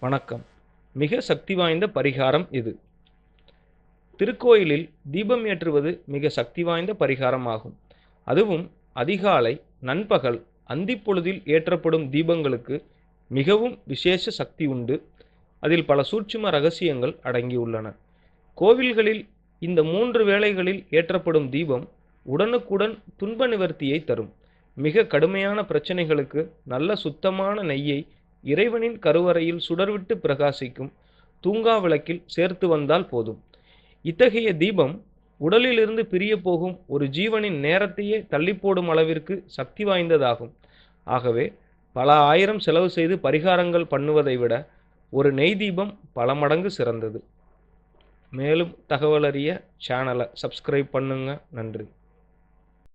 வணக்கம். மிக சக்தி வாய்ந்த பரிகாரம் இது. திருக்கோயிலில் தீபம் ஏற்றுவது மிக சக்தி வாய்ந்த பரிகாரமாகும். அதுவும் அதிகாலை நண்பகல் அந்திப்பொழுதில் ஏற்றப்படும் தீபங்களுக்கு மிகவும் விசேஷ சக்தி உண்டு. அதில் பல சூட்சும ரகசியங்கள் அடங்கியுள்ளன. கோவில்களில் இந்த மூன்று வேளைகளில் ஏற்றப்படும் தீபம் உடனுக்குடன் துன்ப நிவர்த்தியை தரும். மிக கடுமையான பிரச்சனைகளுக்கு நல்ல சுத்தமான நெய்யை இறைவனின் கருவறையில் சுடர்விட்டு பிரகாசிக்கும் தூங்கா விளக்கில் சேர்த்து வந்தால் போதும். இத்தகைய தீபம் உடலிலிருந்து பிரிய போகும் ஒரு ஜீவனின் நேரத்தையே தள்ளி போடும் அளவிற்கு சக்தி வாய்ந்ததாகும். ஆகவே பல ஆயிரம் செலவு செய்து பரிகாரங்கள் பண்ணுவதை விட ஒரு நெய் தீபம் பல மடங்கு சிறந்தது. மேலும் தகவலறிய சேனலை சப்ஸ்கிரைப் பண்ணுங்க. நன்றி.